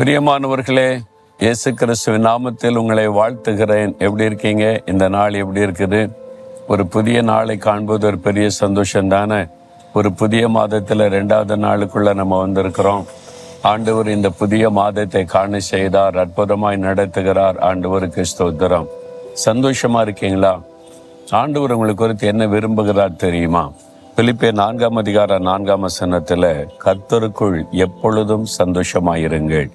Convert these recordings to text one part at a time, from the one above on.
பிரியமானவர்களே இயேசு கிறிஸ்துவின் நாமத்தில் உங்களை வாழ்த்துகிறேன். எப்படி இருக்கீங்க? இந்த நாள் எப்படி இருக்குது? ஒரு புதிய நாளை காண்பது ஒரு பெரிய சந்தோஷம் தானே ஒரு புதிய மாதத்தில் ரெண்டாவது நாளுக்குள்ள நம்ம வந்திருக்கிறோம். ஆண்டவர் இந்த புதிய மாதத்தை காண செய்தார் அற்புதமாய் நடத்துகிறார். ஆண்டவருக்கு ஸ்தோத்திரம். சந்தோஷமா இருக்கீங்களா? ஆண்டவர் உங்களுக்கு குறித்து என்ன விரும்புகிறார் தெரியுமா? பிலிப்பே நான்காம் அதிகார நான்காம் வசனத்தில் கர்த்தருக்குள் எப்பொழுதும் சந்தோஷமாயிருங்கள்.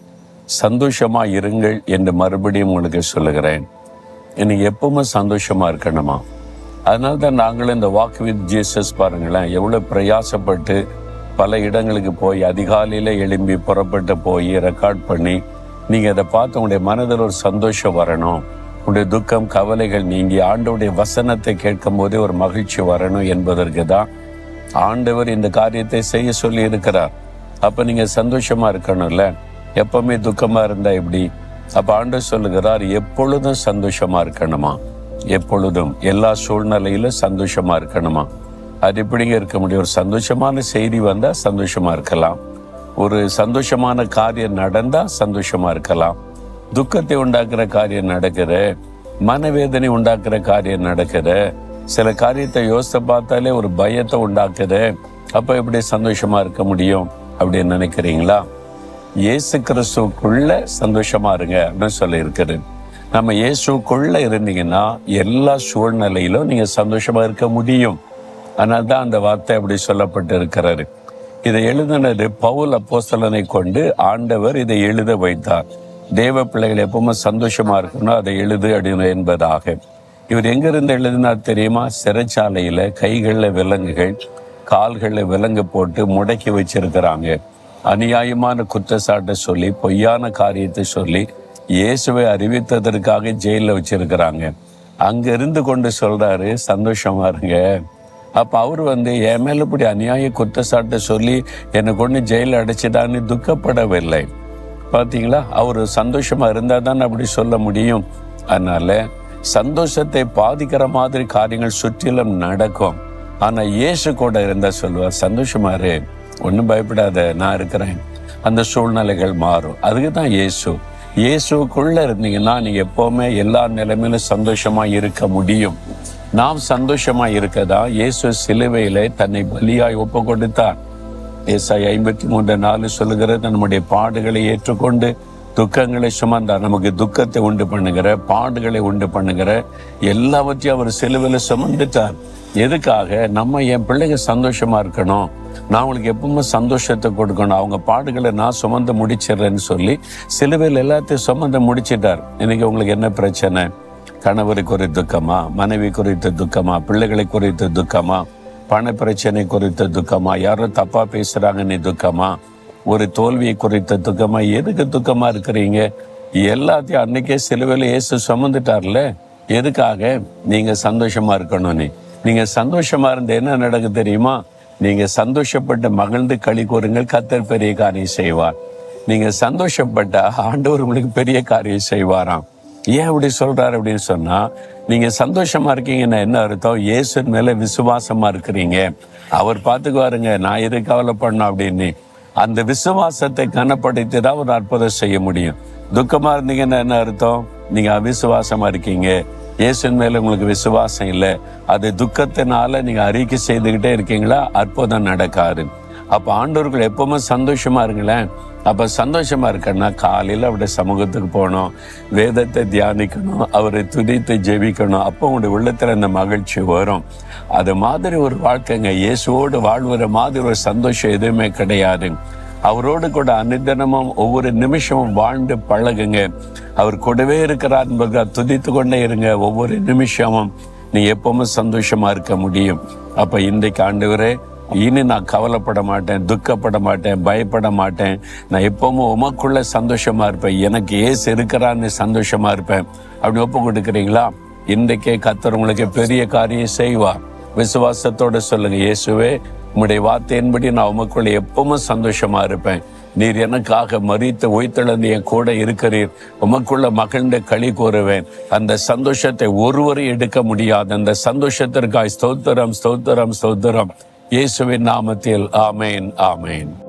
சந்தோஷமாக இருங்கள் என்று மறுபடியும் உங்களுக்கு சொல்லுகிறேன். இன்னைக்கு எப்பவுமே சந்தோஷமாக இருக்கணுமா? அதனால தான் நாங்களும் இந்த வாக் வித் ஜீசஸ் பாருங்களேன் எவ்வளோ பிரயாசப்பட்டு பல இடங்களுக்கு போய் அதிகாலையில் எழும்பி புறப்பட்டு போய் ரெக்கார்ட் பண்ணி நீங்கள் அதை பார்த்து உங்களுடைய மனதில் ஒரு சந்தோஷம் வரணும். உங்களுடைய துக்கம் கவலைகள் நீங்கி ஆண்டவுடைய வசனத்தை கேட்கும் போதே ஒரு மகிழ்ச்சி வரணும் என்பதற்கு தான் ஆண்டவர் இந்த காரியத்தை செய்ய சொல்லி இருக்கிறார் நீங்கள் சந்தோஷமாக சந்தோஷமா இருக்கணும்ல? எப்பவுமே துக்கமா இருந்தா எப்படி? அப்ப ஆண்டவர் சொல்லுகிறார் எப்பொழுதும் சந்தோஷமா இருக்கணுமா? எப்பொழுதும். எல்லா சூழ்நிலையிலும் சந்தோஷமா இருக்கணுமா? அது எப்படிங்க இருக்க முடியும்? ஒரு சந்தோஷமான செய்தி வந்தா சந்தோஷமா இருக்கலாம். ஒரு சந்தோஷமான காரியம் நடந்தா சந்தோஷமா இருக்கலாம். துக்கத்தை உண்டாக்குற காரியம் நடக்குது மனவேதனை உண்டாக்குற காரியம் நடக்குது சில காரியத்தை யோசித்து பார்த்தாலே ஒரு பயத்தை உண்டாக்குது அப்ப எப்படி சந்தோஷமா இருக்க முடியும் அப்படின்னு நினைக்கிறீங்களா? இயேசு கிறிஸ்துக்குள்ள சந்தோஷமா இருங்க அப்படின்னு சொல்லி நம்ம இயேசுக்குள்ள இருந்தீங்கன்னா எல்லா சூழ்நிலையிலும் நீங்க சந்தோஷமா இருக்க முடியும். ஆனால் தான் அந்த வார்த்தை அப்படி சொல்லப்பட்டு இருக்கிறாரு இதை எழுதினது பவுல் அப்போஸ்தலனை கொண்டு ஆண்டவர் இதை எழுத வைத்தார். தேவ பிள்ளைகள் எப்பவுமே சந்தோஷமா இருக்கணும் அதை எழுது அப்படின்னு என்பதாக. இவர் எங்கிருந்து எழுதினார் தெரியுமா? சிறைச்சாலையில கைகளில் விலங்குகள் கால்களில் விலங்கு போட்டு முடக்கி வச்சிருக்கிறாங்க. அநியாயமான குற்றச்சாட்டை சொல்லி பொய்யான காரியத்தை சொல்லி இயேசுவை அறிவித்ததற்காக ஜெயிலில் வச்சிருக்கிறாங்க. அங்க இருந்து கொண்டு சொல்றாரு சந்தோஷமா இருங்க. அப்ப அவர் வந்து என் மேல இப்படி அநியாய குற்றச்சாட்டை சொல்லி என்னை கொண்டு ஜெயில அடைச்சிட்டான்னு துக்கப்படவில்லை. பாத்தீங்களா? அவர் சந்தோஷமா இருந்தா தான் அப்படி சொல்ல முடியும். அதனால சந்தோஷத்தை பாதிக்கிற மாதிரி காரியங்கள் சுற்றிலும் நடக்கும். ஆனா இயேசு கூட இருந்தா சொல்லுவார் சந்தோஷமா இரு. ஒன்றும் பயப்படாத நான் இருக்கிறேன். அந்த சூழ்நிலைகள் மாறும். அதுக்கு தான் இயேசு. இயேசுக்குள்ள இருந்தீங்கன்னா நீங்க எப்பவுமே எல்லா நிலைமையிலும் சந்தோஷமா இருக்க முடியும். நாம் சந்தோஷமா இருக்கதா இயேசு சிலுவையில தன்னை பலியாய் ஒப்பு கொடுத்தார் ஏசாய் ஐம்பத்தி மூன்று நாலு சொல்லுகிறது நம்முடைய பாடுகளை ஏற்றுக்கொண்டு துக்கங்களை சுமந்தார். நமக்கு துக்கத்தை உண்டு பண்ணுகிற பாடுகளை உண்டு பண்ணுகிற எல்லாவற்றையும் அவர் சிலுவையில் சுமந்துட்டார். எதுக்காக? நம்ம என் பிள்ளைங்க சந்தோஷமா இருக்கணும். நான் அவங்களுக்கு எப்பவுமே சந்தோஷத்தை கொடுக்கணும். அவங்க பாடுகளை நான் சுமந்து முடிச்சிடுறேன்னு சொல்லி சிலுவையில் எல்லாத்தையும் சுமந்து முடிச்சிட்டார். இன்னைக்கு உங்களுக்கு என்ன பிரச்சனை? கணவரை குறித்த துக்கமா? மனைவி குறித்த துக்கமா? பிள்ளைகளை குறித்த துக்கமா? பண பிரச்சனை குறித்த துக்கமா? யாரோ தப்பா பேசுறாங்கன்னு துக்கமா? ஒரு தோல்வியை குறித்த துக்கமா? எதுக்கு துக்கமா இருக்கிறீங்க? எல்லாத்தையும் அன்னைக்கே சிலுவையில் இயேசு சுமந்துட்டார்ல. எதுக்காக? நீங்க சந்தோஷமா இருக்கணும்னு. நீங்க சந்தோஷமா இருந்த என்ன நடக்கு தெரியுமா? நீங்க சந்தோஷப்பட்டு மகிழ்ந்து களி கூறுங்கள் கத்தர் பெரிய காரியம் செய்வார். நீங்க சந்தோஷப்பட்ட ஆண்டவர் உங்களுக்கு பெரிய காரியம் செய்வாராம். ஏன் அப்படி சொல்றாரு அப்படின்னு சொன்னா நீங்க சந்தோஷமா இருக்கீங்கன்னா என்ன அர்த்தம்? இயேசு மேல விசுவாசமா இருக்கிறீங்க. அவர் பார்த்துக்குவாருங்க நான் எது கவலைப்படணும் அப்படின்னு. அந்த விசுவாசத்தை கனப்படுத்தி தான் ஒரு அற்புதம் செய்ய முடியும். துக்கமா இருந்தீங்கன்னா என்ன அர்த்தம்? நீங்க அவிசுவாசமா இருக்கீங்க. இயேசுவின் மேல உங்களுக்கு விசுவாசம் இல்லை. அது துக்கத்தினால நீங்க அறிக்கை செய்துகிட்டே இருக்கீங்களா? அற்புதம் நடக்காது. அப்ப ஆண்டோர்கள் எப்பவுமே சந்தோஷமா இருங்களேன். அப்ப சந்தோஷமா இருக்கன்னா காலையில அவருடைய சமூகத்துக்கு போகணும். வேதத்தை தியானிக்கணும். அவரை துதித்து ஜெபிக்கணும். அப்போ உங்களுடைய உள்ளத்துல அந்த மகிழ்ச்சி வரும். அது மாதிரி ஒரு வாழ்க்கைங்க. இயேசுவோடு வாழ்வுற மாதிரி ஒரு சந்தோஷம் எதுவுமே கிடையாது. அவரோடு கூட அனுதினமும் ஒவ்வொரு நிமிஷமும் வாழ்ந்து பழகுங்க. அவர் கூடவே இருக்கிறார் என்பதை துதித்து கொண்டே இருங்க. ஒவ்வொரு நிமிஷமும் நீ எப்பவுமே சந்தோஷமா இருக்க முடியும். அப்ப இன்றைக்கு ஆண்டவரே இனி நான் கவலைப்பட மாட்டேன் துக்கப்பட மாட்டேன் பயப்பட மாட்டேன். நான் எப்பவும் உமக்குள்ள சந்தோஷமா இருப்பேன். எனக்கு ஏசு இருக்கிறான்னு சந்தோஷமா இருப்பேன். அப்படி ஒப்பு கொடுக்குறீங்களா? இன்றைக்கே கத்தர் உங்களுக்கு பெரிய காரியம் செய்வார். விசுவாசத்தோட சொல்லுங்க இயேசுவே உம்முடைய வார்த்தையின்படி நான் உமக்குள்ள எப்பவும் சந்தோஷமா இருப்பேன். நீர் எனக்காக மறித்து உயிர்த்தெழுந்து என் கூட இருக்கிறீர். உமக்குள்ள மகிழ்ந்த களி கூறுவேன். அந்த சந்தோஷத்தை ஒருவரும் எடுக்க முடியாது. அந்த சந்தோஷத்திற்காய் ஸ்தோத்திரம் ஸ்தோத்திரம் ஸ்தோத்திரம். இயேசுவின் நாமத்தில் ஆமேன் ஆமேன்.